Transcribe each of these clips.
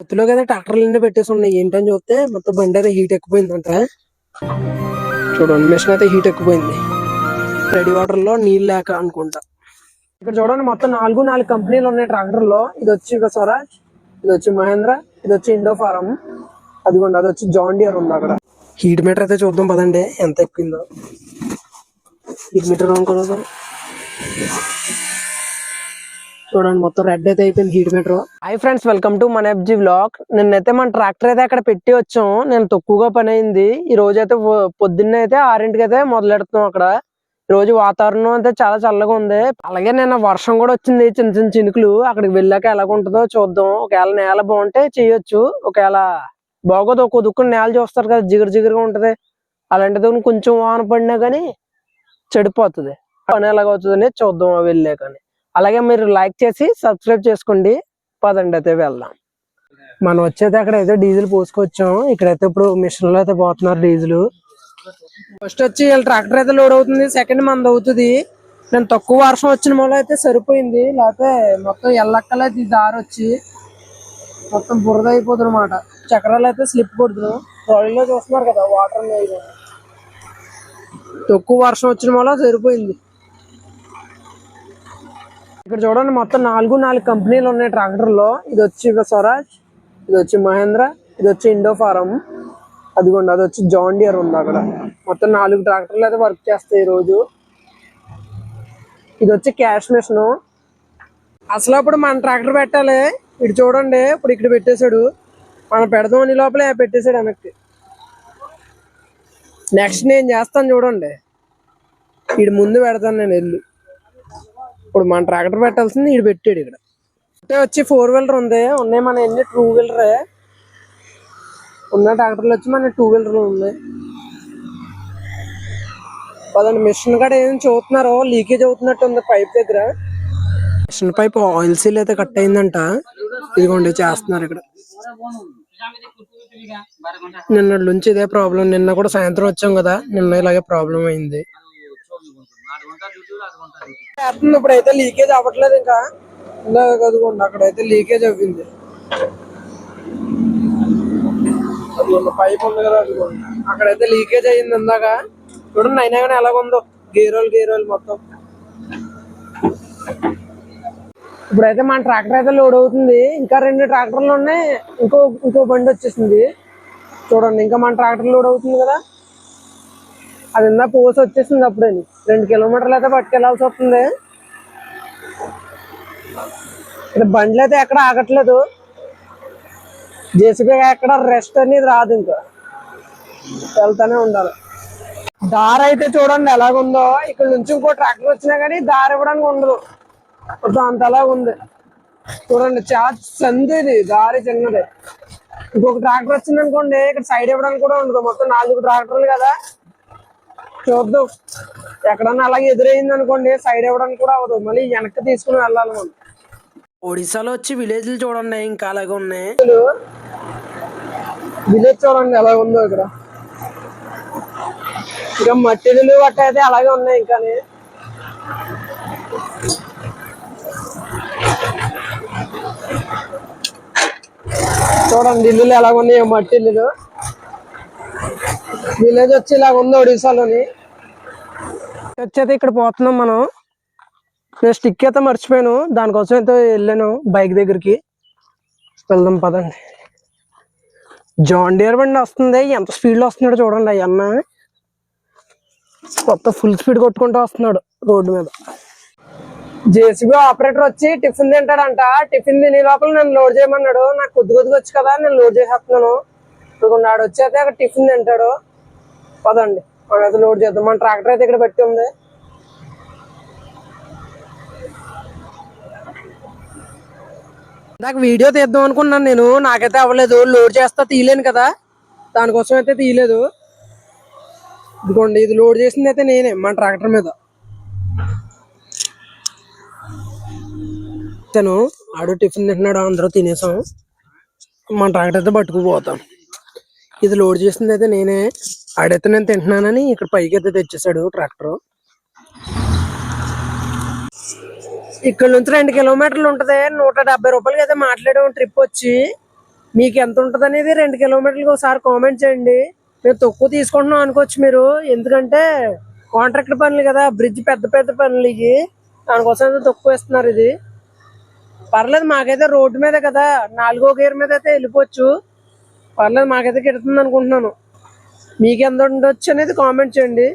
కొత్తలో కదా ట్రాక్టర్లు నిండా పెట్టేసి ఉన్నాయి. ఏంటని చూస్తే మొత్తం బండి అయితే హీట్ ఎక్కుపోయిందంట చూడండి మిషన్ అయితే హీట్ ఎక్కిపోయింది రెడీ వాటర్లో నీళ్ళు లేక అనుకుంటా. ఇక్కడ చూడండి మొత్తం నాలుగు నాలుగు కంపెనీలు ఉన్నాయి ట్రాక్టర్లో ఇది వచ్చి ఒక స్వరాజ్ ఇది వచ్చి మహేంద్ర ఇది వచ్చి ఇండో ఫారం. అదిగోండి అది వచ్చి జాన్ డియర్ ఉంది అక్కడ. హీట్ మీటర్ అయితే చూద్దాం పదండి ఎంత ఎక్కిందో హీట్ మీటర్ అనుకోలేదు చూడండి మొత్తం రెడ్ అయితే అయిపోయింది heat meter high friends welcome to మన ఎఫ్జీ వ్లాగ్ నిన్నైతే మన ట్రాక్టర్ అయితే అక్కడ పెట్టి వచ్చాం. నేను తక్కువగా పని అయింది. ఈ రోజు అయితే పొద్దున్న పొద్దున్నే అయితే ఆరింటికి అయితే మొదలెడుతున్నాం అక్కడ. ఈ రోజు వాతావరణం అయితే చాలా చల్లగా ఉంది. అలాగే నిన్న వర్షం కూడా వచ్చింది చిన్న చిన్న చినుకులు. అక్కడికి వెళ్ళాక ఎలాగ ఉంటుందో చూద్దాం. ఒకవేళ నేల బాగుంటే చేయొచ్చు. ఒకవేళ బాగోదు ఒక దుక్కుని నేల చూస్తారు కదా జిగురు జిగురుగా ఉంటది. అలాంటిది కొంచెం వాన పడినా కానీ చెడిపోతుంది. పని ఎలాగవుతుందని చూద్దాం వెళ్ళాకని అలాగే మీరు లైక్ చేసి సబ్స్క్రైబ్ చేసుకోండి. పదండి అయితే వెళ్దాం. మనం వచ్చేది అక్కడ అయితే డీజిల్ పోసుకొచ్చాం. ఇక్కడైతే ఇప్పుడు మిషన్లో అయితే పోతున్నారు డీజిల్. ఫస్ట్ వచ్చి వీళ్ళ ట్రాక్టర్ అయితే లోడ్ అవుతుంది. సెకండ్ మంది అవుతుంది. నేను తక్కువ వర్షం వచ్చిన మూల అయితే సరిపోయింది. లేకపోతే మొత్తం ఎల్లక్కలే ఈ దారి వచ్చి మొత్తం బురద అయిపోతుంది అనమాట చక్రాలు అయితే స్లిప్ కొడుతున్నాం ట్రాలీలో చూస్తున్నారు కదా వాటర్ తక్కువ వర్షం వచ్చిన మూల సరిపోయింది. ఇక్కడ చూడండి మొత్తం నాలుగు నాలుగు కంపెనీలు ఉన్నాయి ట్రాక్టర్లో ఇది వచ్చి స్వరాజ్ ఇది వచ్చి మహేంద్ర ఇది వచ్చి ఇండో ఫారం. అదిగోండి అది వచ్చి జాన్ డియర్ ఉంది అక్కడ. మొత్తం నాలుగు ట్రాక్టర్లు అయితే వర్క్ చేస్తాయి ఈ రోజు ఇది వచ్చి క్యాష్ మిషన్. అసలు అప్పుడు మన ట్రాక్టర్ పెట్టాలి. ఇటు చూడండి ఇప్పుడు ఇక్కడ పెట్టేశాడు. మనం పెడదాం అని లోపలే పెట్టేశాడు వెనక్కి. నెక్స్ట్ నేను చేస్తాను చూడండి. ఇటు ముందు పెడతాను నేను వెళ్ళి. ఇప్పుడు మన ట్రాక్టర్ పెట్టాల్సింది ఈడు పెట్టాడు ఇక్కడ. అంటే వచ్చి ఫోర్ వీలర్ ఉంది. ఉన్నాయి మన ఎన్ని? టూ వీలరే ఉన్న ట్రాక్టర్లు వచ్చి మన టూ వీలర్ ఉన్నాయి పదండి మిషన్ కూడా ఏం చూస్తున్నారు? లీకేజ్ అవుతున్నట్టు ఉంది పైప్ దగ్గర. మిషన్ పైప్ ఆయిల్ సీల్ అయితే కట్ అయిందంట. ఇదిగోండి చేస్తున్నారు ఇక్కడ. నిన్న నుంచి ఇదే ప్రాబ్లం నిన్న కూడా సాయంత్రం వచ్చాం కదా. నిన్న ఇలాగే ప్రాబ్లం అయింది. ఇప్పుడైతే లీకేజ్ అవ్వట్లేదు ఇంకా. ఇందాక అదిగోండి అక్కడైతే లీకేజ్ అవ్వింది. అదిగోండి పైప్ ఉంది కదా అదిగోండి అక్కడైతే లీకేజ్ అయ్యింది ఇందాక. చూడండి అయినా కానీ ఎలాగుందో గేరోలు గేరోలు మొత్తం. ఇప్పుడైతే మన ట్రాక్టర్ అయితే లోడ్ అవుతుంది. ఇంకా రెండు ట్రాక్టర్లు ఉన్నాయి. ఇంకో ఇంకో బండి వచ్చేసింది. చూడండి ఇంకా మన ట్రాక్టర్ లోడ్ అవుతుంది కదా. అది ఇందా పోసి వచ్చేసింది అప్పుడే రెండు కిలోమీటర్లు అయితే పట్టుకెళ్ళాల్సి వస్తుంది. ఇక్కడ బండ్లు అయితే ఎక్కడ ఆగట్లేదు. జేసీబీ ఎక్కడ రెస్ట్ అనేది రాదు ఇంకా. వెళ్తానే ఉండాలి. దారి అయితే చూడండి ఎలాగుందో. ఇక్కడ నుంచి ఇంకో ట్రాక్టర్ వచ్చినా కానీ దారి ఇవ్వడానికి ఉండదు. మొత్తం అంతలా ఉంది. చూడండి చాలా సంది దారి చిన్నది. ఇంకొక ట్రాక్టర్ వచ్చింది అనుకోండి ఇక్కడ సైడ్ ఇవ్వడానికి కూడా ఉండదు. మొత్తం నాలుగు ట్రాక్టర్లు కదా. చూద్దాం. ఎక్కడన్నా అలాగే ఎదురైంది అనుకోండి సైడ్ ఇవ్వడానికి కూడా అవ్వదు. మళ్ళీ వెనక్కి తీసుకుని వెళ్ళాలి మనం. ఒడిశాలో వచ్చి విలేజ్లు చూడండి ఇంకా అలాగే ఉన్నాయి. విలేజ్ చూడండి ఎలా ఉందో ఇక్కడ. ఇంకా మట్టిలు గట్ట అయితే అలాగే ఉన్నాయి ఇంకా చూడండి ఇల్లులు ఎలా ఉన్నాయో మట్టి ఇల్లులు విలేజ్ వచ్చి ఇలాగ ఉంది ఒడిశాలోని. వచ్చేది ఇక్కడ పోతున్నాం మనం. నేను స్టిక్ అయితే మర్చిపోయాను. దానికోసం అయితే వెళ్ళాను బైక్ దగ్గరికి. వెళ్దాం పదండి. జాన్ డియర్ బండి వస్తుంది. ఎంత స్పీడ్లో వస్తున్నాడో చూడండి అయ్యి అన్న కొత్త ఫుల్ స్పీడ్ కొట్టుకుంటూ వస్తున్నాడు రోడ్డు మీద. జేసీబీ ఆపరేటర్ వచ్చి టిఫిన్ తింటాడంట. టిఫిన్ తినే లోపల నన్ను లోడ్ చేయమన్నాడు. నాకు కొద్ది కొద్దిగా వచ్చి కదా నేను లోడ్ చేసేస్తున్నాను. ఇప్పుడు నాడు వచ్చి అయితే అక్కడ టిఫిన్ తింటాడు. పదండి. అయితే లోడ్ చేద్దాం. మన ట్రాక్టర్ అయితే ఇక్కడ పెట్టి ఉంది. నాకు వీడియో తీద్దాం అనుకున్నాను నేను. నాకైతే అవ్వలేదు. లోడ్ చేస్తా తీయలేను కదా. దానికోసం అయితే తీయలేదు. ఇదిగోండి ఇది లోడ్ చేసింది అయితే నేనే మన ట్రాక్టర్ మీద. తను ఆడు టిఫిన్ తింటున్నాడు అందరూ తినేసాం. మన ట్రాక్టర్ అయితే పట్టుకుపోతాం. ఇది లోడ్ చేసింది అయితే నేనే. ఆడైతే నేను తింటున్నానని ఇక్కడ పైకి అయితే తెచ్చేసాడు ట్రాక్టర్. ఇక్కడ నుంచి రెండు కిలోమీటర్లు ఉంటుంది నూట డెబ్బై రూపాయలకి అయితే మాట్లాడాము ట్రిప్ వచ్చి. మీకు ఎంత ఉంటుంది అనేది రెండు కిలోమీటర్లకు ఒకసారి కామెంట్ చేయండి. మేము తక్కువ తీసుకుంటున్నాం అనుకోవచ్చు మీరు. ఎందుకంటే కాంట్రాక్ట్ పనులు కదా బ్రిడ్జ్ పెద్ద పెద్ద పనులు ఇవి దానికోసం అయితే తక్కువ ఇస్తున్నారు ఇది. పర్లేదు మాకైతే రోడ్డు మీద కదా. నాలుగో గేర్ మీద అయితే వెళ్ళిపోవచ్చు. పర్లేదు మాకైతే కిడుతుంది అనుకుంటున్నాను. మీకు ఎంత ఉండొచ్చు అనేది కామెంట్ చేయండి.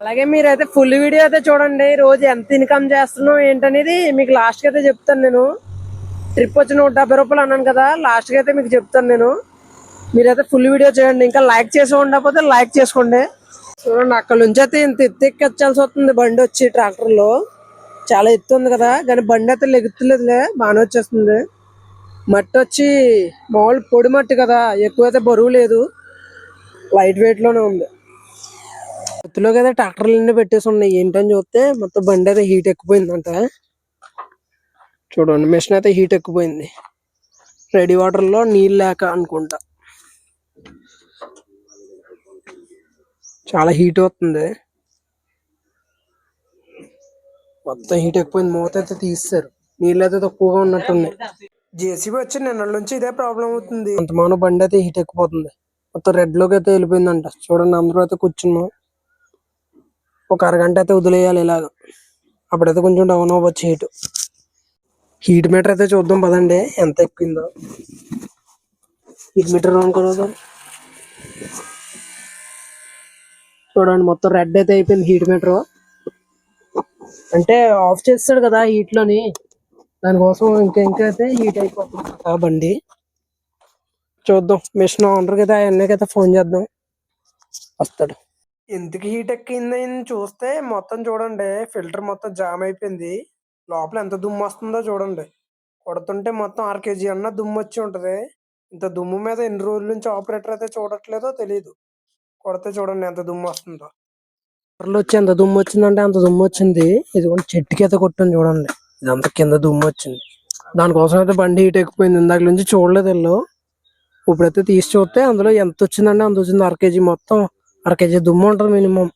అలాగే మీరైతే ఫుల్ వీడియో అయితే చూడండి. రోజు ఎంత ఇన్కమ్ చేస్తున్నాం ఏంటనేది మీకు లాస్ట్కి అయితే చెప్తాను నేను. ట్రిప్ వచ్చి నూట డెబ్బై రూపాయలు అన్నాను కదా లాస్ట్కి అయితే మీకు చెప్తాను నేను. మీరైతే ఫుల్ వీడియో చేయండి. ఇంకా లైక్ చేసి ఉండకపోతే లైక్ చేసుకోండి. చూడండి అక్కడ నుంచి అయితే ఇంత ఎత్తెక్కించాల్సి వస్తుంది. బండి వచ్చి ట్రాక్టర్లో చాలా ఎత్తు ఉంది కదా కానీ బండి అయితే లెగుతులేదులే బాగానే వచ్చేస్తుంది. మట్టి వచ్చి మామూలు పొడి మట్టి కదా ఎక్కువైతే బరువు లేదు. లైట్ వెయిట్లోనే ఉంది. ఎత్తులోకి కదా ట్రాక్టర్లు అన్నీ పెట్టేసి ఉన్నాయి. ఏంటని చూస్తే మొత్తం బండి అయితే హీట్ ఎక్కిపోయిందంట. చూడండి మిషన్ అయితే హీట్ ఎక్కిపోయింది. రెడీ వాటర్లో నీళ్ళు లేక అనుకుంటా. చాలా హీట్ అవుతుంది. మొత్తం హీట్ ఎక్కువైంది మూత అయితే తీస్తారు నీళ్ళు అయితే తక్కువగా ఉన్నట్టున్నాయి. జేసీబీ వచ్చి నిన్న నుంచి ఇదే ప్రాబ్లం అవుతుంది. కొంతమాన బండి అయితే హీట్ ఎక్కిపోతుంది. మొత్తం రెడ్లోకి అయితే వెళ్ళిపోయిందంట. చూడండి అందరూ అయితే కూర్చున్నాం. ఒక అరగంట అయితే వదిలేయాలి ఇలాగ. అప్పుడైతే కొంచెం డౌన్ అవ్వచ్చు హీట్ హీట్ మీటర్ అయితే చూద్దాం పదండి ఎంత ఎక్కిందో. హీట్ మీటర్ అనుకోలేదు చూడండి మొత్తం రెడ్ అయితే అయిపోయింది హీట్ మీటర్ అంటే ఆఫ్ చేస్తాడు కదా హీట్లోని. దానికోసం ఇంకా ఇంకా అయితే హీట్ అయిపోతుంది. ఆ బండి. చూద్దాం. మిషన్ ఓనర్ కదా అవన్నీ అయితే ఫోన్ చేద్దాం. వస్తాడు. ఎందుకు హీట్ ఎక్కింది? అని చూస్తే మొత్తం చూడండి ఫిల్టర్ మొత్తం జామ్ అయిపోయింది. లోపల ఎంత దుమ్ము వస్తుందో చూడండి. కొడుతుంటే మొత్తం ఆరు కేజీ అన్న దుమ్ము వచ్చి ఉంటది. ఇంత దుమ్ము మీద ఎన్ని రోజుల నుంచి ఆపరేటర్ అయితే చూడట్లేదో తెలియదు కొడితే చూడండి ఎంత దుమ్ము వస్తుందో. కర్రలు వచ్చి ఎంత దుమ్ము వచ్చిందంటే అంత దుమ్ము వచ్చింది. ఇది కూడా చెట్టుకి అయితే కొట్టాను చూడండి. ఇదంతా కింద దుమ్ము వచ్చింది. దానికోసం అయితే బండి హీట్ ఎక్కిపోయింది. ఇందాక నుంచి చూడలేదు వెళ్ళు. ఇప్పుడైతే తీసి చూస్తే అందులో ఎంత వచ్చిందంటే అంత వచ్చింది అర కేజీ మొత్తం. అర కేజీ దుమ్ము ఉంటుంది మినిమం.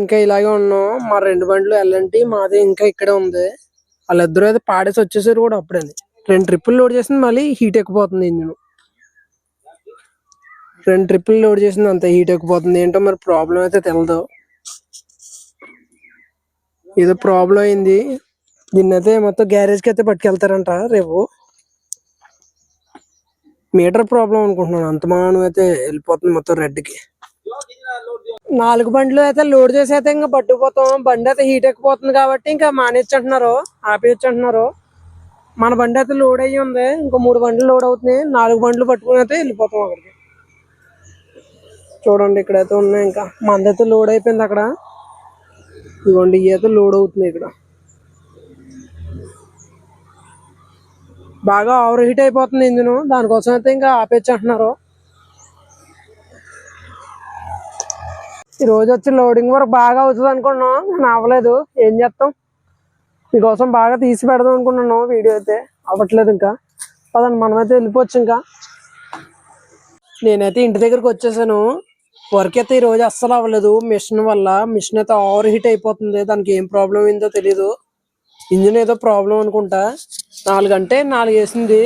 ఇంకా ఇలాగే ఉన్నాం. మా రెండు బండ్లు ఎల్లంటి మాది ఇంకా ఇక్కడే ఉంది. వాళ్ళిద్దరూ అయితే పాడేసి వచ్చేసారు కూడా అప్పుడే రెండు ట్రిప్పులు లోడ్ చేసింది మళ్ళీ హీట్ ఎక్కిపోతుంది ఇంజిన్. రెండు ట్రిప్పులు లోడ్ చేసింది అంత. హీట్ ఎక్కిపోతుంది. ఏంటో మరి ప్రాబ్లం అయితే తెలదు. ఏదో ప్రాబ్లం అయింది. దీన్ని అయితే మొత్తం గ్యారేజ్కి అయితే పట్టుకెళ్తారంట రేపు. మీటర్ ప్రాబ్లం అనుకుంటున్నాను. అంత మానం అయితే వెళ్ళిపోతుంది మొత్తం రెడ్కి. నాలుగు బండ్లు అయితే లోడ్ చేసి అయితే ఇంకా పట్టుకుపోతాం. బండి అయితే హీట్ ఎక్కిపోతుంది కాబట్టి ఇంకా మానేచ్చు అంటున్నారు ఆపేయచ్చు అంటున్నారు మన బండి అయితే లోడ్ అయ్యి ఉంది. ఇంకో మూడు బండ్లు లోడ్ అవుతున్నాయి. నాలుగు బండ్లు పట్టుకుని అయితే వెళ్ళిపోతాం అక్కడికి. చూడండి ఇక్కడైతే ఉన్నాయి ఇంకా. మందైతే లోడ్ అయిపోయింది అక్కడ. ఇదిగోండి ఈత లోడ్ అవుతుంది ఇక్కడ. బాగా ఓవర్ హీట్ అయిపోతుంది ఇంజిన్. దానికోసం అయితే ఇంకా ఆపేచ్చు అంటున్నారు ఈ రోజు వచ్చి లోడింగ్ వర్క్ బాగా అవుతుంది అనుకున్నాం నేను అవ్వలేదు. ఏం చేస్తాం? మీకోసం బాగా తీసి పెడదాం అనుకున్నాను వీడియో అయితే. అవ్వట్లేదు ఇంకా. పదండి మనమైతే వెళ్ళిపోవచ్చు ఇంకా. నేనైతే ఇంటి దగ్గరకు వచ్చేసాను. వర్క్ అయితే ఈ రోజు అస్సలు అవ్వలేదు. మిషన్ వల్ల మిషన్ అయితే ఓవర్ హీట్ అయిపోతుంది. దానికి ఏం ప్రాబ్లం అయిందో తెలీదు. ఇంజిన్ ఏదో ప్రాబ్లం అనుకుంటా. నాలుగు అంటే నాలుగు వేసింది.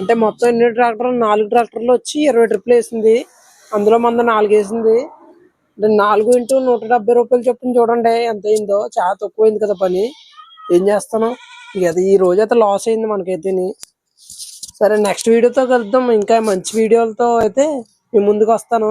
అంటే మొత్తం ఎన్ని ట్రాక్టర్లు నాలుగు ట్రాక్టర్లు వచ్చి ఇరవై ట్రిప్లు వేసింది. అందులో మంద నాలుగు వేసింది. అంటే నాలుగు ఇంటూ నూట డెబ్బై రూపాయలు చొప్పున చూడండి. ఎంత అయిందో? చాలా తక్కువ అయింది కదా పని. ఏం చేస్తాను ఇక అది ఈ రోజు అయితే లాస్ అయింది మనకైతే సరే నెక్స్ట్ వీడియోతో కలుద్దాం. ఇంకా మంచి వీడియోలతో అయితే మీ ముందుకు వస్తాను.